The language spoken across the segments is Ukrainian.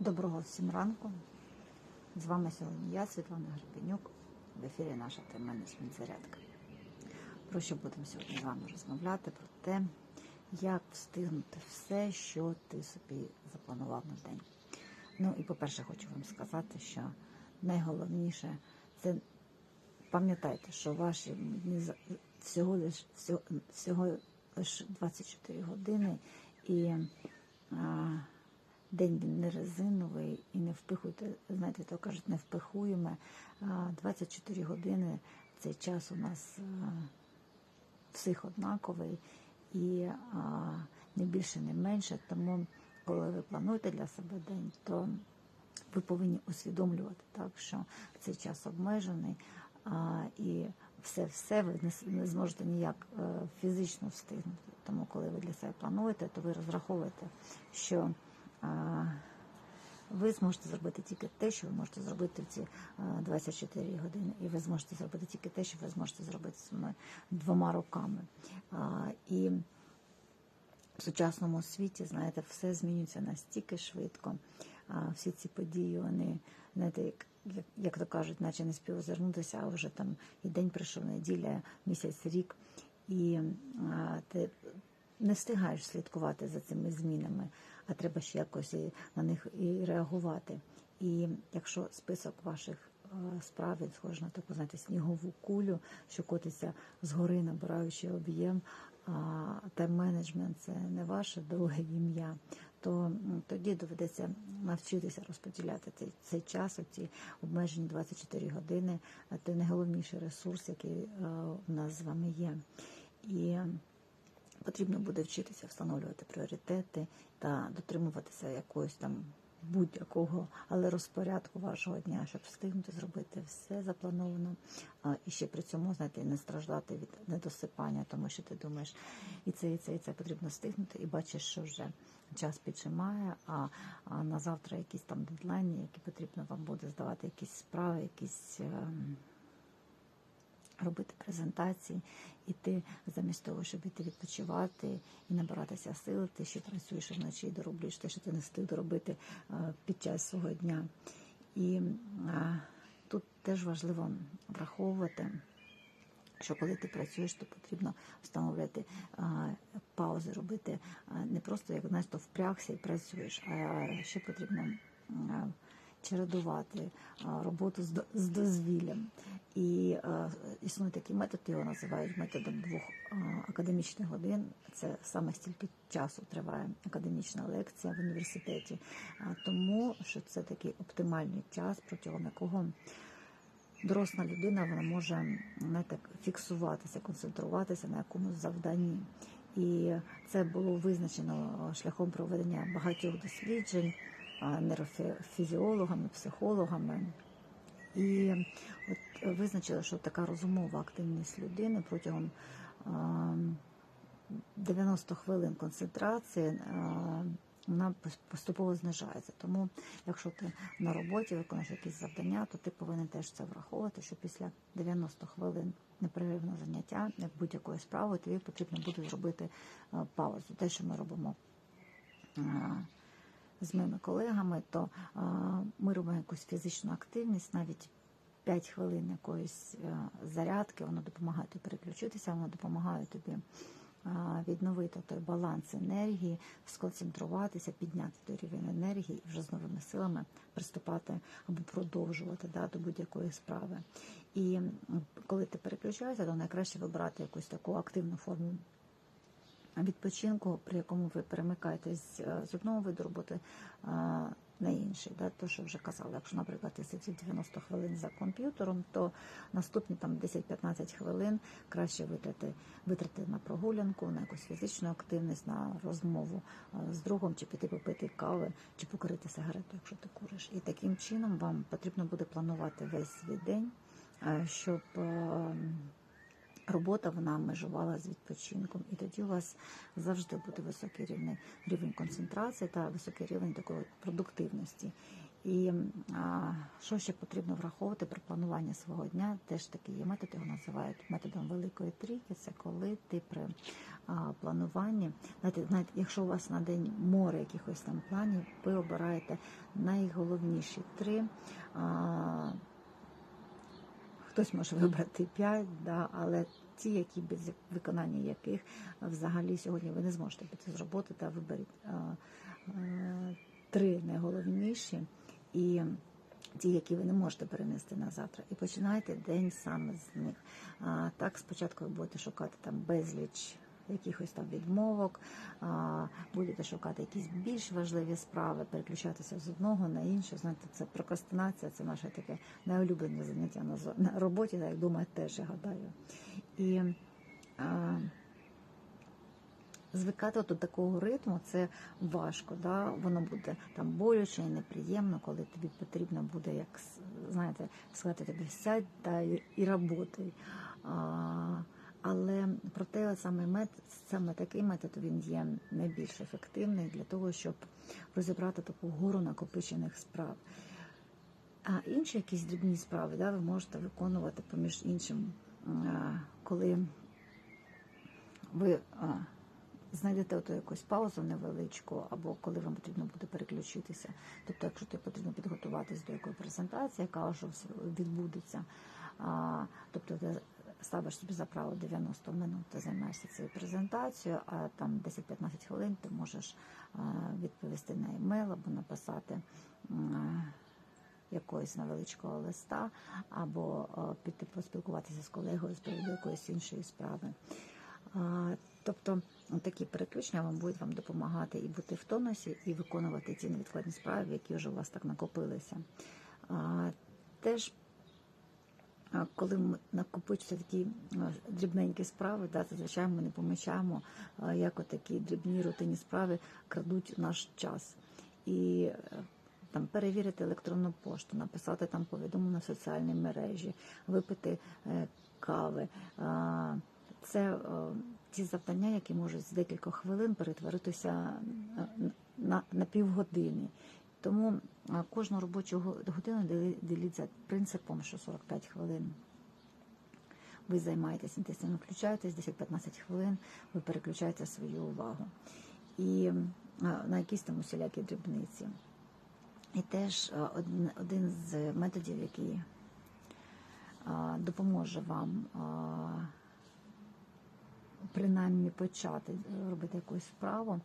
Доброго всім ранку. З вами сьогодні я, Світлана Гребенюк, в ефірі наша тайм-менеджмент зарядка. Про що будемо сьогодні з вами розмовляти? Про те, як встигнути все, що ти собі запланував на день. Ну і по-перше, хочу вам сказати, що найголовніше це пам'ятайте, що ваші дні всього лиш всього, всього лиш 24 години і а, день не резиновий і не впихуйте, знаєте, то кажуть, не впихуємо. А, 24 години цей час у нас всіх однаковий і не більше, не менше. Тому, коли ви плануєте для себе день, то ви повинні усвідомлювати так, що цей час обмежений, а, і все-все ви не, зможете ніяк е, фізично встигнути. Тому, коли ви для себе плануєте, то ви розраховуєте, що ви зможете зробити тільки те, що ви можете зробити в ці 24 години, і ви зможете зробити тільки те, що ви зможете зробити своїми двома руками. І в сучасному світі, знаєте, все змінюється настільки швидко. Всі ці події, вони, знаєте, як, як, як то кажуть, наче не спів озирнутися, а вже там і день прийшов, неділя, місяць, рік. І ти не встигаєш слідкувати за цими змінами, а треба ще якось на них і реагувати. І якщо список ваших е, справ він схожий на таку, знаєте, снігову кулю, що котиться згори, набираючи об'єм, а тайм-менеджмент це не ваше друге ім'я, то тоді доведеться навчитися розподіляти цей, цей час, ці обмежені 24 години, це найголовніший ресурс, який е, в нас з вами є. І потрібно буде вчитися встановлювати пріоритети та дотримуватися якогось там будь-якого, але розпорядку вашого дня, щоб встигнути зробити все заплановано, а, і ще при цьому знаєте, не страждати від недосипання, тому що ти думаєш, і це, і це, і це потрібно встигнути, і бачиш, що вже час піджимає, а, а на завтра якісь там дедлайни, які потрібно вам буде здавати, якісь справи, якісь. Робити презентації, і ти замість того, щоб іти відпочивати і набиратися сил, ти ще працюєш вночі і дороблюєш те, що ти не встиг доробити е, під час свого дня. І е, тут теж важливо враховувати. Що коли ти працюєш, то потрібно встановлювати а, паузи, робити а, не просто як знаєш, то впрягся і працюєш, а ще потрібно а, чередувати а, роботу з, з дозвіллям. І а, існує такий метод, його називають методом двох а, академічних годин. Це саме стільки часу триває академічна лекція в університеті, тому що це такий оптимальний час, протягом якого доросла людина вона може знаєте, фіксуватися, концентруватися на якомусь завданні. І це було визначено шляхом проведення багатьох досліджень нейрофізіологами, психологами. І от визначили, що така розумова активність людини протягом а, 90 хвилин концентрації вона поступово знижається. Тому, якщо ти на роботі виконуєш якісь завдання, то ти повинен теж це враховувати, що після 90 хвилин непреривного заняття будь-якої справи, тобі потрібно буде зробити паузу. Те, що ми робимо з моїми колегами, то ми робимо якусь фізичну активність, навіть 5 хвилин якоїсь е, зарядки, воно допомагає тобі переключитися, воно допомагає тобі відновити той баланс енергії, сконцентруватися, підняти той рівень енергії і вже з новими силами приступати або продовжувати да, до будь-якої справи. І коли ти переключаєшся, то найкраще вибрати якусь таку активну форму відпочинку, при якому ви перемикаєтесь е, з одного виду роботи на інший. Да? То, що вже казали, якщо, наприклад, ти сидів 90 хвилин за комп'ютером, то наступні там 10-15 хвилин краще витрати, витрати на прогулянку, на якусь фізичну активність, на розмову е, з другом, чи піти попити кави, чи покурити сигарету, якщо ти куриш. І таким чином вам потрібно буде планувати весь свій день, е, щоб. Робота вона межувала з відпочинком, і тоді у вас завжди буде високий рівень, рівень концентрації та високий рівень такої продуктивності. І а, що ще потрібно враховувати при плануванні свого дня? Теж такий є метод, його називають методом великої трійки. Це коли ти при а, плануванні, знаєте, знаєте, якщо у вас на день море якихось там планів, ви обираєте найголовніші три. А, Хтось може вибрати п'ять, да, але ті, які без виконання яких взагалі сьогодні ви не зможете піти з роботи та виберіть три найголовніші і ті, які ви не можете перенести на завтра. І починайте день саме з них. А, так, спочатку ви будете шукати там безліч. Якихось там відмовок, будете шукати якісь більш важливі справи, переключатися з одного на інше. Знаєте, це прокрастинація, це наше таке найулюблене заняття на, на роботі, так як думаю, теж я гадаю. І а, звикати до такого ритму це важко. Да? Воно буде там болюче і неприємно, коли тобі потрібно буде, як знаєте, сказати тобі сядь та і, роботай. А, але проте саме метод, саме такий метод він є найбільш ефективний для того, щоб розібрати таку гору накопичених справ. А інші якісь дрібні справи да, ви можете виконувати поміж іншим, коли ви знайдете ото якусь паузу невеличку, або коли вам потрібно буде переключитися. Тобто, якщо тобі потрібно підготуватись до якої презентації, яка вже відбудеться, тобто ставиш собі за право 90 минут, ти займаєшся цією презентацією, а там 10-15 хвилин ти можеш відповісти на емейл або написати. Якогось невеличкого листа, або е, піти поспілкуватися з колегою з приводу якоїсь іншої справи. Тобто такі переключення вам будуть вам допомагати і бути в тонусі, і виконувати ті невідкладні справи, які вже у вас так накопилися. Теж, коли накопичуються такі дрібненькі справи, да, зазвичай ми не помічаємо, як такі дрібні рутинні справи крадуть наш час. І е, там перевірити електронну пошту, написати там повідомлення в соціальній мережі, випити е, кави. Це е, ті завдання, які можуть з декількох хвилин перетворитися на, на півгодини. Тому кожну робочу го- годину дели- діліть за принципом, що 45 хвилин. Ви займаєтесь інтенсивно включаєтесь, 10-15 хвилин ви переключаєте свою увагу. І на якісь там усілякі дрібниці. І теж один, з методів, який допоможе вам принаймні почати робити якусь справу.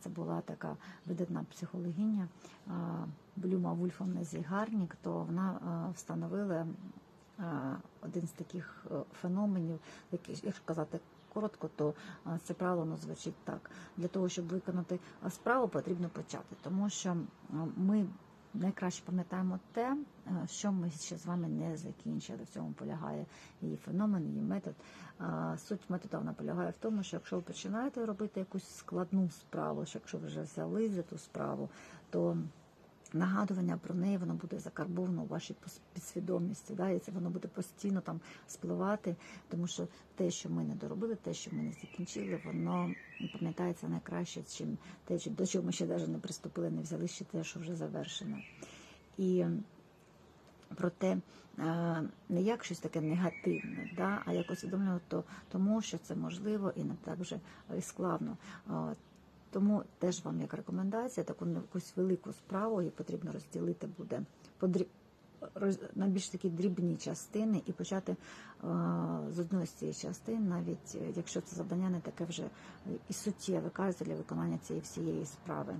Це була така видатна психологиня е, Блюма Вульфовна Зігарнік, то вона е, встановила е, один з таких е, феноменів, який, якщо казати коротко, то е, це правило звучить так. Для того, щоб виконати е, справу, потрібно почати, тому що е, ми найкраще пам'ятаємо те, е, що ми ще з вами не закінчили. В цьому полягає її феномен, її метод. Суть методу вона полягає в тому, що якщо ви починаєте робити якусь складну справу, що якщо ви вже взяли за ту справу, то нагадування про неї воно буде закарбовано у вашій підсвідомості, да, і це воно буде постійно там спливати, тому що те, що ми не доробили, те, що ми не закінчили, воно пам'ятається найкраще, чим те, до чого ми ще навіть не приступили, не взяли ще те, що вже завершено. І проте е, не як щось таке негативне, да, а як усвідомлювати то, тому, що це можливо і не так вже і складно. Тому теж вам як рекомендація, таку якусь велику справу її потрібно розділити буде на більш такі дрібні частини і почати е, з одної з цієї частин, навіть е, якщо це завдання не таке вже і суттєве, кажеться для виконання цієї всієї справи.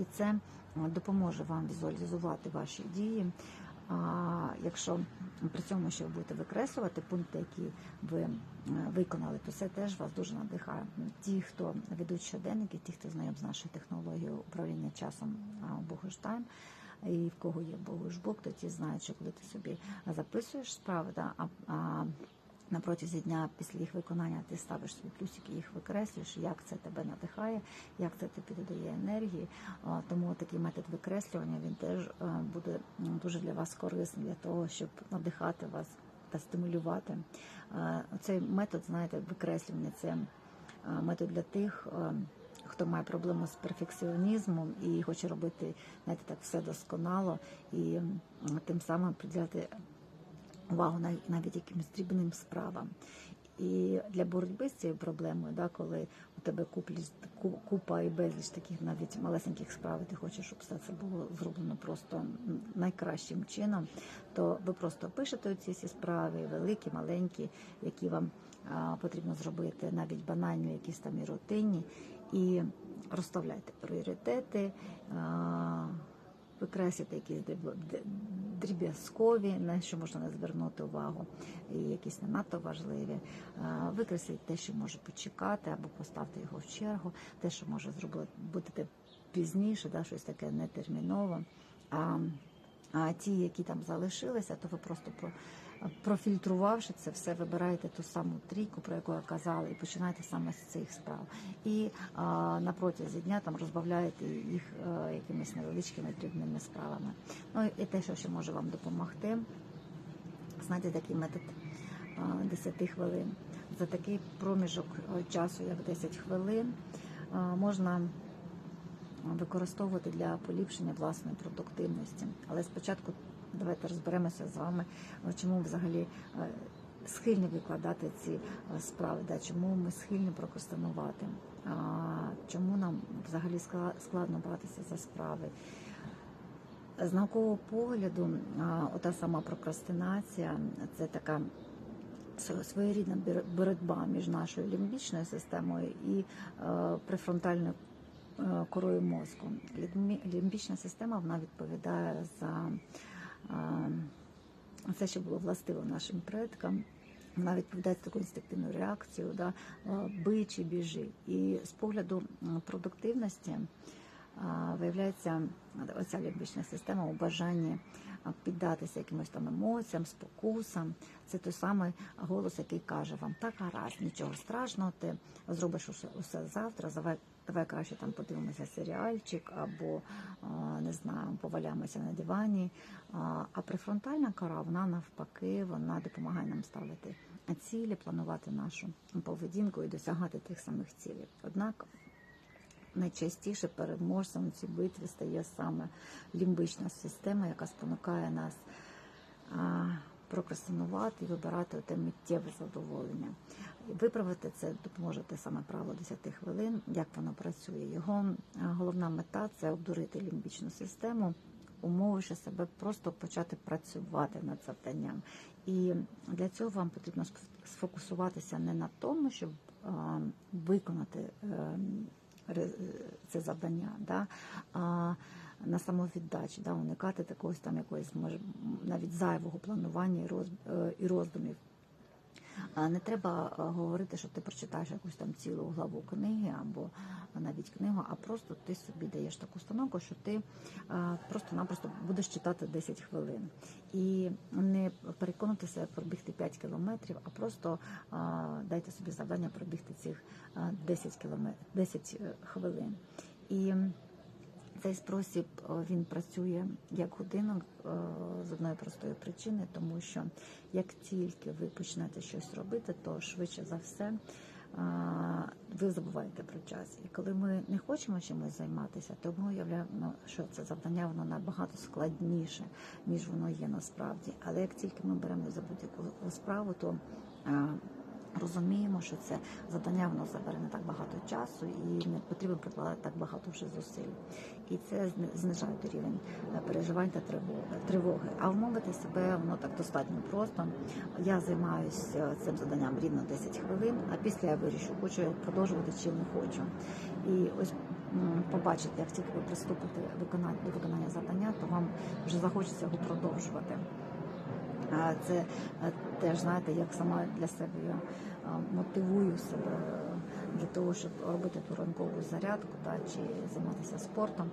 І це е, допоможе вам візуалізувати ваші дії. А якщо при цьому ще будете викреслювати пункти, які ви е, виконали, то це теж вас дуже надихає. Ті, хто ведуть щоденники, ті, хто знайом з нашою технологією управління часом Богуштайм, і в кого є Богушбук, то ті знають, що коли ти собі записуєш справи, да, а на протязі дня після їх виконання ти ставиш свої плюсики, їх викреслюєш, як це тебе надихає, як це тобі додає енергії. Тому такий метод викреслювання він теж е, буде дуже для вас корисним для того, щоб надихати вас та стимулювати. Цей метод, знаєте, викреслювання це е, метод для тих, е, хто має проблему з перфекціонізмом і хоче робити, знаєте, так все досконало і тим самим приділяти увагу на- навіть якимось дрібним справам. І для боротьби з цією проблемою, да, коли у тебе куплі, купа і безліч таких навіть малесеньких справ, і ти хочеш, щоб все це було зроблено просто найкращим чином, то ви просто пишете ці всі справи, великі, маленькі, які вам а, потрібно зробити, навіть банальні, якісь там і рутинні, і розставляйте пріоритети. А, викреслити якісь дріб'язкові, на що можна не звернути увагу, і якісь не надто важливі. Викресліть те, що може почекати, або поставте його в чергу, те, що може зробити бути пізніше, да, щось таке нетермінове. А, а ті, які там залишилися, то ви просто про. Профільтрувавши це все, вибираєте ту саму трійку, про яку я казала, і починаєте саме з цих справ. І а, на протязі дня там розбавляєте їх е, якимись невеличкими дрібними справами. Ну і те, що ще може вам допомогти, знаєте, такий метод а, 10 хвилин. За такий проміжок е, часу, як 10 хвилин, а, можна використовувати для поліпшення власної продуктивності. Але спочатку давайте розберемося з вами, е, чому взагалі е, схильні викладати ці е, справи, да, чому ми схильні прокрастинувати, чому нам взагалі складно братися за справи. З наукового погляду, ота сама прокрастинація це така своєрідна боротьба між нашою лімбічною системою і префронтальною корою мозку. Лімбічна система вона відповідає за е, це, що було властиво нашим предкам. Вона відповідає за таку інстинктивну реакцію, да, бий чи біжи. І з погляду продуктивності виявляється оця лімбічна система у бажанні піддатися якимось там емоціям, спокусам. Це той самий голос, який каже вам, так гаразд, нічого страшного, ти зробиш усе, усе завтра, давай, краще там подивимося серіальчик або не знаю, поваляємося на дивані. А, префронтальна кора, вона навпаки, вона допомагає нам ставити цілі, планувати нашу поведінку і досягати тих самих цілей. Однак найчастіше переможцем у цій битві стає саме лімбична система, яка спонукає нас прокрастинувати і вибирати те миттєве задоволення. Виправити це допоможе те саме правило 10 хвилин, як воно працює. Його головна мета це обдурити лімбічну систему, умовивши себе просто почати працювати над завданням. І для цього вам потрібно сфокусуватися не на тому, щоб виконати. Це завдання, да? а на самовіддачі, да? уникати такогось там якоїсь може навіть зайвого планування і, е, і роздумів. Не треба е, говорити, що ти прочитаєш якусь там цілу главу книги або навіть книгу, а просто ти собі даєш таку установку, що ти е, просто-напросто будеш читати 10 хвилин. І не переконатися пробігти 5 кілометрів, а просто е, дайте собі завдання пробігти цих е, 10 кілометрів, 10 хвилин. І цей спосіб він працює як годинок з одної простої причини, тому що як тільки ви почнете щось робити, то швидше за все ви забуваєте про час. І коли ми не хочемо чимось займатися, то ми уявляємо, що це завдання воно набагато складніше, ніж воно є насправді. Але як тільки ми беремо за будь-яку справу, то розуміємо, що це завдання воно забере не так багато часу і не потрібно прикладати так багато вже зусиль. І це знижає рівень е, переживань та тривоги. А вмовити себе воно так достатньо просто. Я займаюся цим завданням рівно 10 хвилин, а після я вирішу, хочу я продовжувати чи не хочу. І ось побачите, як тільки ви приступите до виконання завдання, то вам вже захочеться його продовжувати. Це е, теж знаєте, як сама для себе я мотивую себе для того, щоб робити ту ранкову зарядку та чи займатися спортом.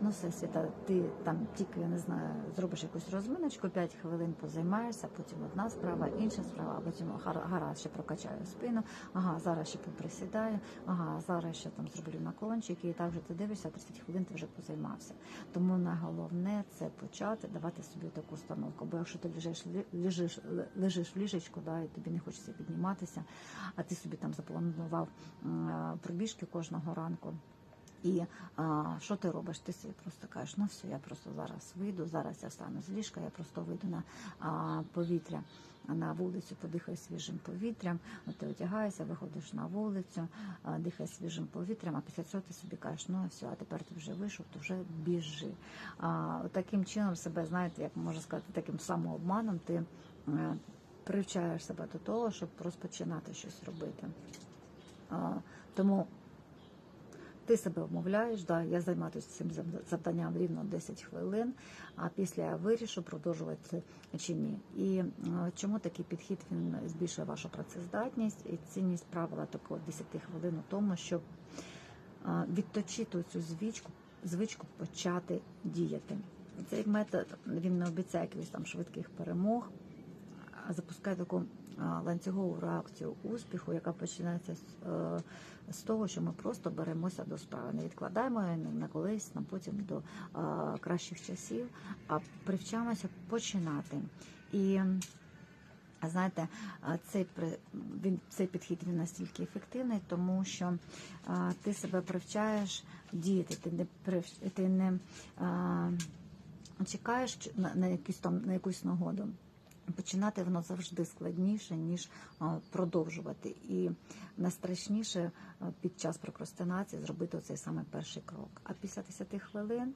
Ну, все, світа, ти там тільки я не знаю, зробиш якусь розминочку, 5 хвилин позаймаєшся, потім одна справа, інша справа, а потім гаразд ще прокачаю спину. Ага, зараз ще поприсідаю, ага, зараз ще там зроблю наклончики, і так вже ти дивишся, 30 хвилин ти вже позаймався. Тому найголовне це почати давати собі таку установку. Бо якщо ти лежиш, лежиш, лежиш в ліжечку, да, і тобі не хочеться підніматися, а ти собі там запланував м, е, пробіжки кожного ранку. І а, що ти робиш? Ти собі просто кажеш, ну все, я просто зараз вийду, зараз я встану з ліжка, я просто вийду на а, повітря на вулицю, подихаю свіжим повітрям. Ти одягаєшся, виходиш на вулицю, а, дихаєш свіжим повітрям, а після цього ти собі кажеш, ну все, а тепер ти вже вийшов, то вже біжи. А, таким чином себе, знаєте, як можна сказати, таким самообманом ти е, привчаєш себе до того, щоб розпочинати щось робити. Тому ти себе вмовляєш, да, я займатися цим завданням рівно 10 хвилин, а після я вирішу продовжувати чи ні. І е, чому такий підхід він збільшує вашу працездатність і цінність правила такого 10 хвилин у тому, щоб е, відточити цю звичку, звичку почати діяти. Цей метод він не обіцяє якихось там швидких перемог, а запускає таку ланцюгову реакцію успіху, яка починається з, е, з того, що ми просто беремося до справи, не відкладаємо на колись, на потім до е, кращих часів, а привчаємося починати. І знаєте, цей він цей підхід він настільки ефективний, тому що а, ти себе привчаєш діяти, ти не ти не а, чекаєш на, на якусь там на якусь нагоду. Починати воно завжди складніше, ніж продовжувати. І найстрашніше під час прокрастинації зробити цей саме перший крок. А після 10 хвилин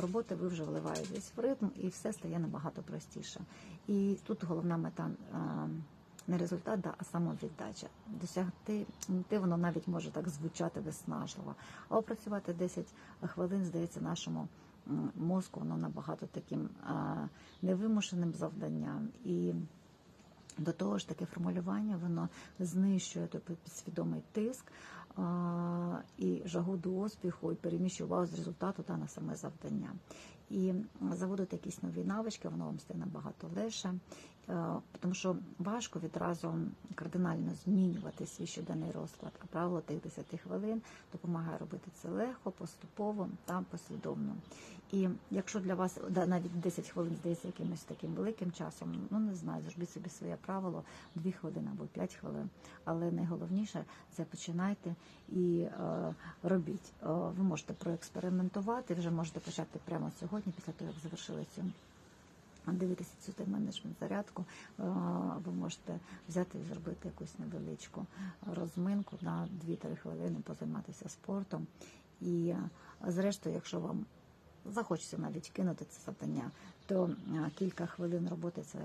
роботи ви вже вливаєтесь в ритм, і все стає набагато простіше. І тут головна мета. Не результат, а самовіддача. Досягти ти воно навіть може так звучати виснажливо. А опрацювати 10 хвилин здається нашому мозку воно набагато таким невимушеним завданням. І до того ж таке формулювання воно знищує той підсвідомий тиск і жагу до успіху, і переміщує увагу з результату та на саме завдання. І заводити якісь нові навички, воно вам стає набагато легше, тому що важко відразу кардинально змінювати свій щоденний розклад, а правило тих 10 хвилин допомагає робити це легко, поступово та послідовно. І якщо для вас навіть 10 хвилин здається якимось таким великим часом, ну не знаю, зробіть собі своє правило 2 хвилини або 5 хвилин. Але найголовніше це починайте і е, робіть. Е, ви можете проекспериментувати, вже можете почати прямо сьогодні, після того як завершили цю. Дивитися цю тайм-менеджмент зарядку, е, ви можете взяти і зробити якусь невеличку розминку на 2-3 хвилини, позайматися спортом. І е, зрештою, якщо вам захочеться навіть кинути це завдання, то е, кілька хвилин роботи це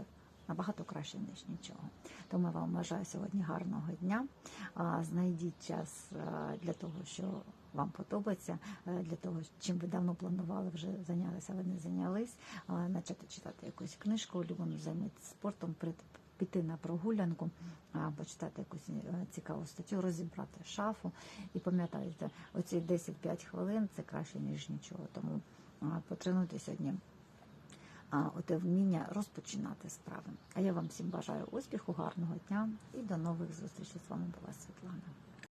набагато краще, ніж нічого. Тому я вам бажаю сьогодні гарного дня. Знайдіть час для того, що вам подобається, е, для того, чим ви давно планували, вже зайнялися, але не зайнялись, почати читати якусь книжку, улюблену займатися спортом, піти на прогулянку, почитати якусь е, цікаву статтю, розібрати шафу. І пам'ятайте, оці 10-5 хвилин це краще, ніж нічого. Тому потренуйте сьогодні оте вміння розпочинати справи. А я вам всім бажаю успіху, гарного дня і до нових зустрічей. З вами була Світлана.